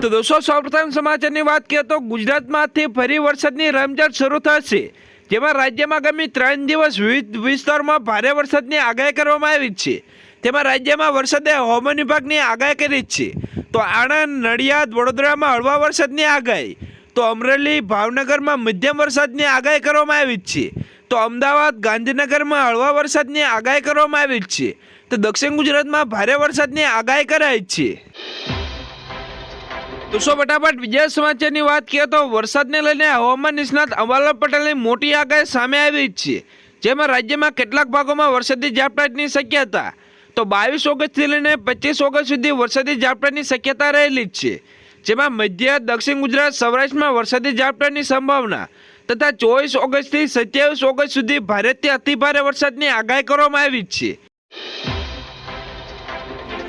તો દોસ્તો, સૌપ્રથમ સમાચારની વાત કરીએ તો ગુજરાતમાંથી ફરી વરસાદની રમઝટ શરૂ થશે, જેમાં રાજ્યમાં આગામી ત્રણ દિવસ વિવિધ વિસ્તારોમાં ભારે વરસાદની આગાહી કરવામાં આવી છે. તેમાં રાજ્યમાં વરસાદે હવામાન વિભાગની આગાહી કરી છે. તો આણંદ, નડિયાદ, વડોદરામાં હળવા વરસાદની આગાહી. તો અમરેલી, ભાવનગરમાં મધ્યમ વરસાદની આગાહી કરવામાં આવી છે. તો અમદાવાદ, ગાંધીનગરમાં હળવા વરસાદની આગાહી કરવામાં આવી છે. તો દક્ષિણ ગુજરાતમાં ભારે વરસાદની આગાહી કરાઈ છે. દોસ્તો ફટાફટ બીજા સમાચારની વાત કરીએ તો વરસાદને લઈને હવામાન નિષ્ણાત અંબાલાલ પટેલની મોટી આગાહી સામે આવી છે. જેમાં રાજ્યમાં કેટલાક ભાગોમાં વરસાદી ઝાપટાની શક્યતા. તો બાવીસ ઓગસ્ટથી લઈને પચીસ ઓગસ્ટ સુધી વરસાદી ઝાપટાની શક્યતા રહેલી જ છે. જેમાં મધ્ય, દક્ષિણ ગુજરાત, સૌરાષ્ટ્રમાં વરસાદી ઝાપટાની સંભાવના તથા ચોવીસ ઓગસ્ટથી સત્યાવીસ ઓગસ્ટ સુધી ભારેથી અતિભારે વરસાદની આગાહી કરવામાં આવી છે.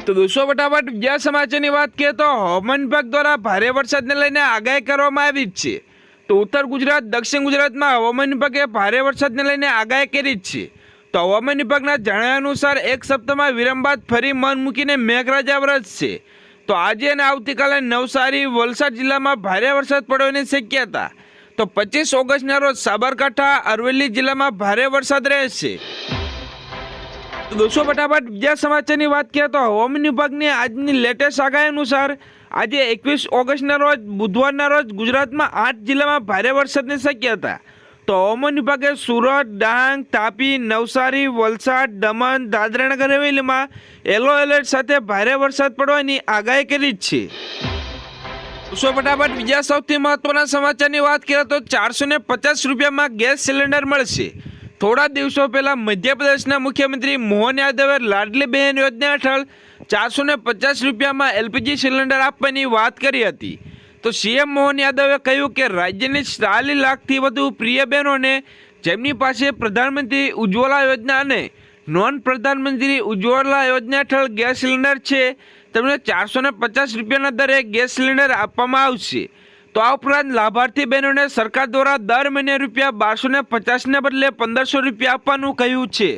તો દોસ્તો ફટાફટ બીજા સમાચારની વાત કરીએ તો હવામાન વિભાગ દ્વારા ભારે વરસાદને લઈને આગાહી કરવામાં આવી જ છે. તો ઉત્તર ગુજરાત, દક્ષિણ ગુજરાતમાં હવામાન વિભાગે ભારે વરસાદને લઈને આગાહી કરી જ છે. તો હવામાન વિભાગના જણાવ્યા અનુસાર એક સપ્તાહમાં વિરામ બાદ ફરી મન મૂકીને મેઘરાજા વરસશે તો આજે અને આવતીકાલે નવસારી, વલસાડ જિલ્લામાં ભારે વરસાદ પડવાની શક્યતા. તો પચીસ ઓગસ્ટના રોજ સાબરકાંઠા, અરવલ્લી જિલ્લામાં ભારે વરસાદ રહેશે. દોસ્તો, ફટાફટ બીજા સમાચારની વાત કરીએ તો હવામાન વિભાગની આજની લેટેસ્ટ આગાહી અનુસાર આજે એકવીસ ઓગસ્ટના રોજ, બુધવારના રોજ ગુજરાતમાં આઠ જિલ્લામાં ભારે વરસાદની શક્યતા તો હવામાન વિભાગે સુરત, ડાંગ, તાપી, નવસારી, વલસાડ, દમણ, દાદરાનગર હવેલીમાં યલો એલર્ટ સાથે ભારે વરસાદ પડવાની આગાહી કરી છે. દોસ્તો, ફટાફટ બીજા સૌથી મહત્વના સમાચારની વાત કરીએ તો ચારસો પચાસ રૂપિયામાં ગેસ સિલિન્ડર મળશે. થોડા દિવસો પહેલા મધ્યપ્રદેશના મુખ્યમંત્રી મોહન યાદવે લાડલી બહેન યોજના હેઠળ ચારસો ને પચાસ રૂપિયામાં એલપીજી સિલિન્ડર આપવાની વાત કરી હતી. તો સીએમ મોહન યાદવે કહ્યું કે રાજ્યની ચાલીસ લાખથી વધુ પ્રિય બહેનોને જેમની પાસે પ્રધાનમંત્રી ઉજ્જવલા યોજના અને નોન પ્રધાનમંત્રી ઉજ્જવલા યોજના હેઠળ ગેસ સિલિન્ડર છે, તેમને ચારસો ને પચાસ રૂપિયાના દરે ગેસ સિલિન્ડર આપવામાં આવશે. તો આ ઉપરાંત લાભાર્થી બહેનોને સરકાર દ્વારા દર મહિને રૂપિયા બારસો ને પચાસને બદલે પંદરસો રૂપિયા આપવાનું કહ્યું છે.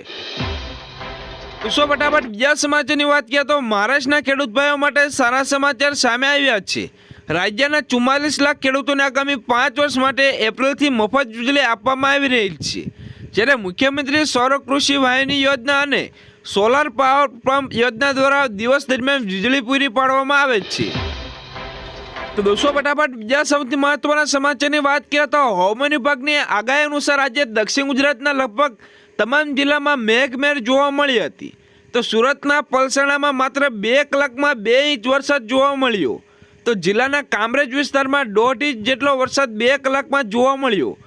દોસ્તો ફટાફટ બીજા સમાચારની વાત કરીએ તો મહારાષ્ટ્રના ખેડૂત ભાઈઓ માટે સારા સમાચાર સામે આવ્યા છે. રાજ્યના ચુમ્માલીસ લાખ ખેડૂતોને આગામી પાંચ વર્ષ માટે એપ્રિલથી મફત વીજળી આપવામાં આવી રહી છે. જ્યારે મુખ્યમંત્રી સૌર કૃષિ વાહિની યોજના અને સોલાર પાવર પંપ યોજના દ્વારા દિવસ દરમિયાન વીજળી પૂરી પાડવામાં આવે છે. તો દોસ્તો, ફટાફટ બીજા સૌથી મહત્વના સમાચારની વાત કરીએ તો હવામાન વિભાગની આગાહી અનુસાર આજે દક્ષિણ ગુજરાતના લગભગ તમામ જિલ્લામાં મેઘમેર જોવા મળી હતી. તો સુરતના પલસાણામાં માત્ર બે કલાકમાં બે ઇંચ વરસાદ જોવા મળ્યો. તો જિલ્લાના કામરેજ વિસ્તારમાં દોઢ ઇંચ જેટલો વરસાદ બે કલાકમાં જોવા મળ્યો.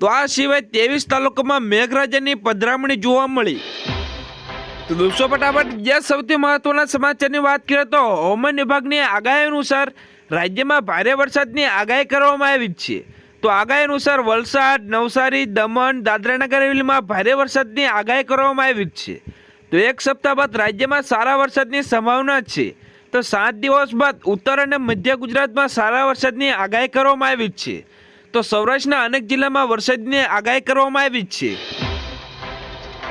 તો આ સિવાય ત્રેવીસ તાલુકામાં મેઘરાજાની પધરામણી જોવા મળી. તો દોસ્તો, ફટાફટ બીજા સૌથી મહત્વના સમાચારની વાત કરીએ તો હવામાન વિભાગની આગાહી અનુસાર રાજ્યમાં ભારે વરસાદની આગાહી કરવામાં આવી જ છે. તો આગાહી અનુસાર વલસાડ, નવસારી, દમણ, દાદરાનગર હવેલીમાં ભારે વરસાદની આગાહી કરવામાં આવી છે. તો એક સપ્તાહ બાદ રાજ્યમાં સારા વરસાદની સંભાવના છે. તો સાત દિવસ બાદ ઉત્તર અને મધ્ય ગુજરાતમાં સારા વરસાદની આગાહી કરવામાં આવી છે. તો સૌરાષ્ટ્રના અનેક જિલ્લામાં વરસાદની આગાહી કરવામાં આવી છે.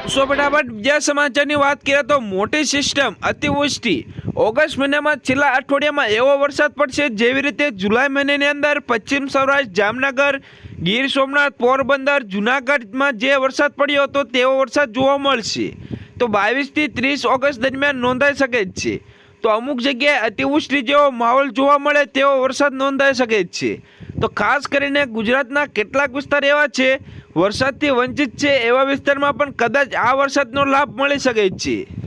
સો ફટાફટ બીજા સમાચારની વાત કરીએ તો મોટી સિસ્ટમ, અતિવૃષ્ટિ ઓગસ્ટ મહિનામાં છેલ્લા અઠવાડિયામાં એવો વરસાદ પડશે જેવી રીતે જુલાઈ મહિનાની અંદર પશ્ચિમ સૌરાષ્ટ્ર, જામનગર, ગીર સોમનાથ, પોરબંદર, જુનાગઢમાં જે વરસાદ પડ્યો હતો તેવો વરસાદ જોવા મળશે. તો બાવીસથી ત્રીસ ઓગસ્ટ દરમિયાન નોંધાઈ શકે જ છે. તો અમુક જગ્યાએ અતિવૃષ્ટિ જેવો માહોલ જોવા મળે તેવો વરસાદ નોંધાઈ શકે જ છે. તો ખાસ કરીને ગુજરાતના કેટલાક વિસ્તાર એવા છે, વરસાદથી વંચિત છે એવા વિસ્તારમાં પણ કદાચ આ વરસાદનો લાભ મળી શકે છે.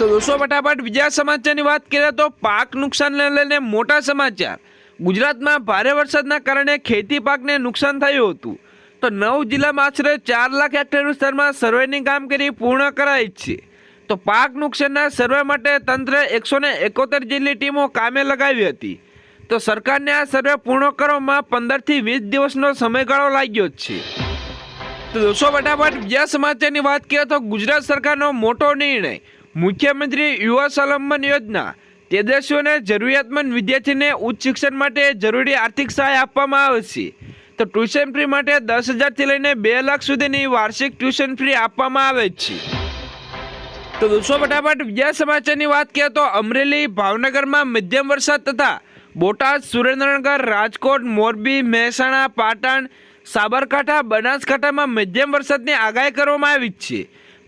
તો દોસ્તો ફટાફટ બીજા સમાચારની વાત કરીએ તો પાક નુકસાનને લઈને મોટા સમાચાર. ગુજરાતમાં ભારે વરસાદના કારણે ખેતી પાકને નુકસાન થયું હતું. તો નવ જિલ્લામાં આશરે ચાર લાખ હેક્ટર વિસ્તારમાં સર્વેની કામગીરી પૂર્ણ કરાઈ છે. તો પાક નુકસાનના સર્વે માટે તંત્ર એકસો ને એકોતેર જેટલી ટીમો કામે લગાવી હતી. તો સરકારને આ સર્વે પૂર્ણ કરવામાં પંદરથી વીસ દિવસનો સમયગાળો લાગ્યો જ છે. તો દોસ્તો ફટાફટ બીજા સમાચારની વાત કરીએ તો ગુજરાત સરકારનો મોટો નિર્ણય મુખ્યમંત્રી યુવા સલંબન યોજના તેજસ્વીઓને જરૂરિયાતમંદ વિદ્યાર્થીને ઉચ્ચ શિક્ષણ માટે જરૂરી આર્થિક સહાય આપવામાં આવશે તો ટ્યુશન ફી માટે દસ હજારથી લઈને બે લાખ સુધીની વાર્ષિક ટ્યુશન ફી આપવામાં આવે છે. તો દોસ્તો, ફટાફટ બીજા સમાચારની વાત કરીએ તો અમરેલી ભાવનગરમાં મધ્યમ વરસાદ તથા બોટાદ સુરેન્દ્રનગર રાજકોટ મોરબી મહેસાણા પાટણ સાબરકાંઠા બનાસકાંઠામાં મધ્યમ વરસાદની આગાહી કરવામાં આવી છે.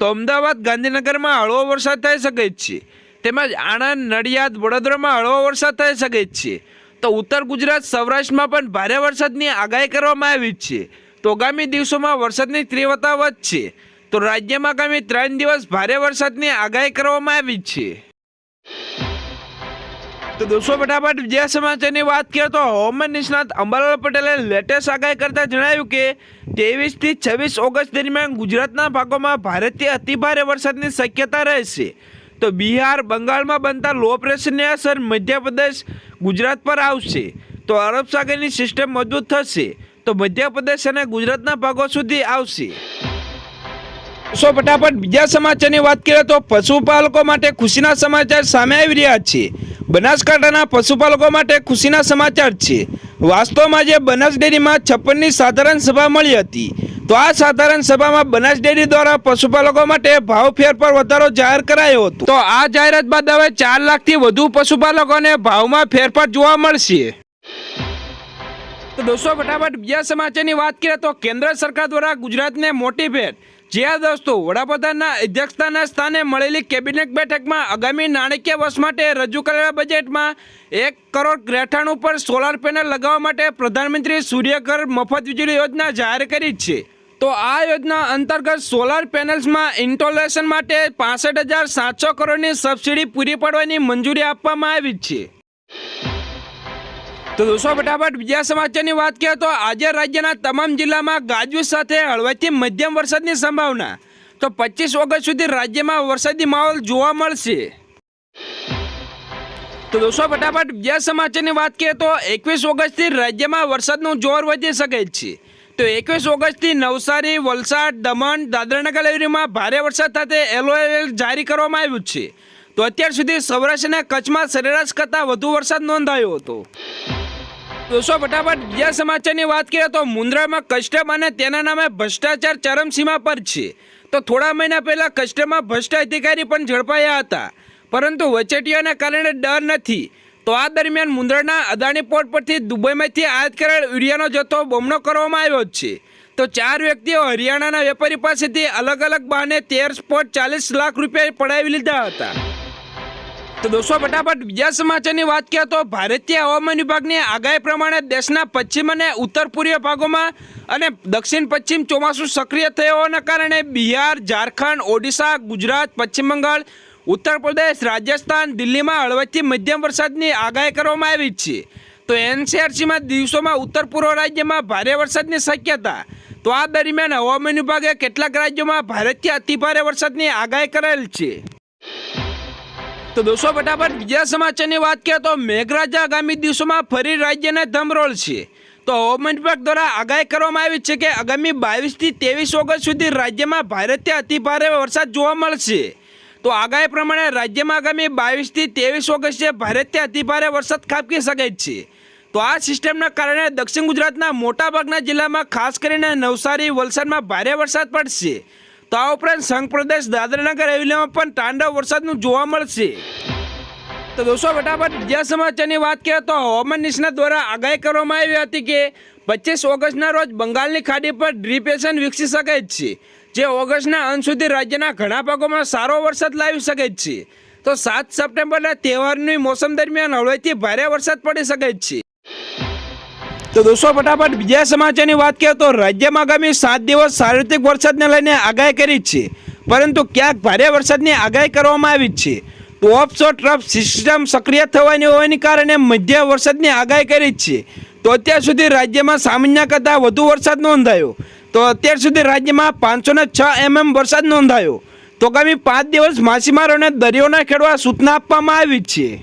તો અમદાવાદ ગાંધીનગરમાં હળવો વરસાદ થઈ શકે જ છે. તેમજ આણંદ, નડિયાદ, વડોદરામાં હળવો વરસાદ થઈ શકે છે. તો ઉત્તર ગુજરાત, સૌરાષ્ટ્રમાં પણ ભારે વરસાદની આગાહી કરવામાં આવી છે. તો આગામી દિવસોમાં વરસાદની તીવ્રતા વધશે. તો રાજ્યમાં આગામી ત્રણ દિવસ ભારે વરસાદની આગાહી કરવામાં આવી છે. તો દોસ્તો ફટાફટ જે સમાચારની વાત કરીએ તો હવામાન નિષ્ણાત અંબાલાલ પટેલે લેટેસ્ટ આગાહી કરતા જણાવ્યું કે ત્રેવીસથી છવ્વીસ ઓગસ્ટ દરમિયાન ગુજરાતના ભાગોમાં ભારેથી અતિભારે વરસાદની શક્યતા રહેશે. તો બિહાર, બંગાળમાં બનતા લો પ્રેશરની અસર મધ્યપ્રદેશ, ગુજરાત પર આવશે. તો અરબ સાગરની સિસ્ટમ મજબૂત થશે. તો મધ્યપ્રદેશ અને ગુજરાતના ભાગો સુધી આવશે. સો ફટાફટ બીજા સમાચારની વાત કરીએ તો પશુપાલકો માટે ખુશીના સમાચાર સામે આવી રહ્યા છે. બનાસકાંઠાના પશુપાલકો માટે ખુશીના સમાચાર છે. વાસ્તવમાં જે બનાસ ડેરીમાં છપ્પનની સાધારણ સભા મળી હતી, તો આ સાધારણ સભામાં બનાસ ડેરી દ્વારા પશુપાલકો માટે ભાવ ફેર પર વધારો જાહેર કરાયો હતો. તો આ જાહેરાત બાદ હવે ચાર લાખથી વધુ પશુપાલકોને ભાવમાં ફેરફાર જોવા મળશે. તો દોસ્તો, ફટાફટ બીજા સમાચારની વાત કરીએ તો કેન્દ્ર સરકાર દ્વારા ગુજરાતને મોટી ભેટ જ્યાં દોસ્તો વડાપ્રધાનના અધ્યક્ષતાના સ્થાને મળેલી કેબિનેટ બેઠકમાં આગામી નાણાકીય વર્ષ માટે રજૂ કરેલા બજેટમાં એક કરોડ રહેઠાણ ઉપર સોલાર પેનલ લગાવવા માટે પ્રધાનમંત્રી સૂર્યઘર મફત વીજળી યોજના જાહેર કરી છે. તો આ યોજના અંતર્ગત સોલાર પેનલ્સમાં ઇન્સ્ટોલેશન માટે પાસઠ હજાર સાતસો કરોડની સબસિડી પૂરી પાડવાની મંજૂરી આપવામાં આવી છે. તો દોસ્તો, ફટાફટ બીજા સમાચારની વાત કરીએ તો આજે રાજ્યના તમામ જિલ્લામાં ગાજવીજ સાથે હળવાથી મધ્યમ વરસાદની સંભાવના. તો પચીસ ઓગસ્ટ સુધી રાજ્યમાં વરસાદી માહોલ જોવા મળશે. તો દોસ્તો, ફટાફટ બીજા સમાચારની વાત કરીએ તો એકવીસ ઓગસ્ટથી રાજ્યમાં વરસાદનું જોર વધી શકે છે. તો એકવીસ ઓગસ્ટથી નવસારી, વલસાડ, દમણ, દાદરાનગર હવેલીમાં ભારે વરસાદ સાથે એલઓએલ જારી કરવામાં આવ્યું છે. તો અત્યાર સુધી સૌરાષ્ટ્ર અને કચ્છમાં સરેરાશ કરતાં વધુ વરસાદ નોંધાયો હતો. દોસ્તો, ફટાફટ બીજા સમાચારની વાત કરીએ તો મુન્દ્રામાં કસ્ટમ અને તેના નામે ભ્રષ્ટાચાર ચરમસીમા પર છે. તો થોડા મહિના પહેલાં કસ્ટમમાં ભ્રષ્ટ અધિકારી પણ ઝડપાયા હતા. પરંતુ વચેટિયાના કારણે ડર નથી. તો આ દરમિયાન મુન્દ્રાના અદાણી પોર્ટ પરથી દુબઈમાંથી આયાત કરેલ યુરિયાનો જથ્થો બમણો કરવામાં આવ્યો છે. તો ચાર વ્યક્તિઓ હરિયાણાના વેપારી પાસેથી અલગ અલગ બહાને તેર પોઈન્ટ ચાલીસ લાખ રૂપિયા પડાવી લીધા હતા. તો દોસ્તો, ફટાફટ બીજા સમાચારની વાત કરીએ તો ભારતીય હવામાન વિભાગની આગાહી પ્રમાણે દેશના પશ્ચિમ અને ઉત્તર પૂર્વીય ભાગોમાં અને દક્ષિણ પશ્ચિમ ચોમાસું સક્રિય થયો હોવાના કારણે બિહાર, ઝારખંડ, ઓડિશા, ગુજરાત, પશ્ચિમ બંગાળ, ઉત્તર પ્રદેશ, રાજસ્થાન, દિલ્હીમાં હળવદથી મધ્યમ વરસાદની આગાહી કરવામાં આવી છે. તો એનસીઆરસીમાં દિવસોમાં ઉત્તર પૂર્વ રાજ્યમાં ભારે વરસાદની શક્યતા. તો આ દરમિયાન હવામાન વિભાગે કેટલાક રાજ્યોમાં ભારતથી અતિભારે વરસાદની આગાહી કરેલ છે. તો દોસ્તો, ફટાફટ બીજા સમાચારની વાત કરીએ તો મેઘરાજા આગામી દિવસોમાં ફરી રાજ્યને ધમરોળ છે. તો હવામાન વિભાગ દ્વારા આગાહી કરવામાં આવી છે કે આગામી બાવીસથી ત્રેવીસ ઓગસ્ટ સુધી રાજ્યમાં ભારેથી અતિભારે વરસાદ જોવા મળશે. તો આગાહી પ્રમાણે રાજ્યમાં આગામી બાવીસથી ત્રેવીસ ઓગસ્ટે ભારેથી અતિભારે વરસાદ ખાબકી શકે છે. તો આ સિસ્ટમના કારણે દક્ષિણ ગુજરાતના મોટાભાગના જિલ્લામાં ખાસ કરીને નવસારી, વલસાડમાં ભારે વરસાદ પડશે. તો ઉપરાંત સંઘ પ્રદેશ દાદરાનગર હવેલીમાં પણ તાંડવ વરસાદનું જોવા મળશે. તો દોસ્તો, ફટાફટ બીજા સમાચારની વાત કરીએ તો હવામાન નિષ્ણાત દ્વારા આગાહી કરવામાં આવી હતી કે પચીસ ઓગસ્ટના રોજ બંગાળની ખાડી પર ડ્રીપેશન વિકસી શકે જ છે, જે ઓગસ્ટના અંત સુધી રાજ્યના ઘણા ભાગોમાં સારો વરસાદ લાવી શકે છે. તો સાત સપ્ટેમ્બરના તહેવારની મોસમ દરમિયાન હળવેથી ભારે વરસાદ પડી શકે જ છે. તો દોસ્તો, ફટાફટ બીજા સમાચારની વાત કરીએ તો રાજ્યમાં આગામી સાત દિવસ સાર્વત્રિક વરસાદને લઈને આગાહી કરી જ છે. પરંતુ ક્યાંક ભારે વરસાદની આગાહી કરવામાં આવી જ છે. તો સો ટ્રફ સિસ્ટમ સક્રિય થવાની હોવાને કારણે મધ્ય વરસાદની આગાહી કરી જ છે. તો અત્યાર સુધી રાજ્યમાં સામાન્ય કરતાં વધુ વરસાદ નોંધાયો. તો અત્યાર સુધી રાજ્યમાં પાંચસો ને છ એમએમ વરસાદ નોંધાયો. તો આગામી પાંચ દિવસ માછીમારોને દરિયોના ખેડવા સૂચના આપવામાં આવી છે.